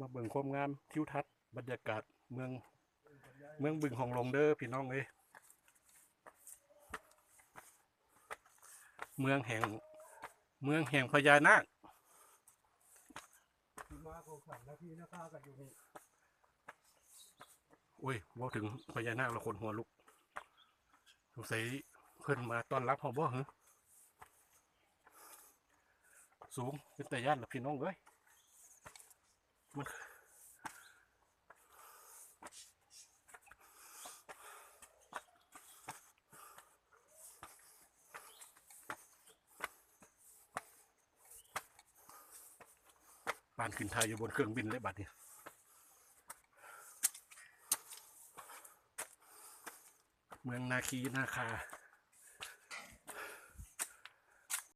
มาเบิ่งความงามทิวทัศน์บรรยากาศเมือง เมืองบึงของหลงเด้อพี่น้องเอ้ยเมืองแห่ง เมืองแห่งพญานาคที่มาของขันและที่นาคากันอยู่นี่อุ้ยเว่าถึงพญานาคแล้วคนหัวลุกสงสัยเพิ่นมาต้อนรับเขาบ่เหรอสูงเป็นแต่ย่านละพี่น้องเอ้ย มันปานขึ้นไทยอยู่บนเครื่องบินเลยบัดนี้เมืองนาคีนาคา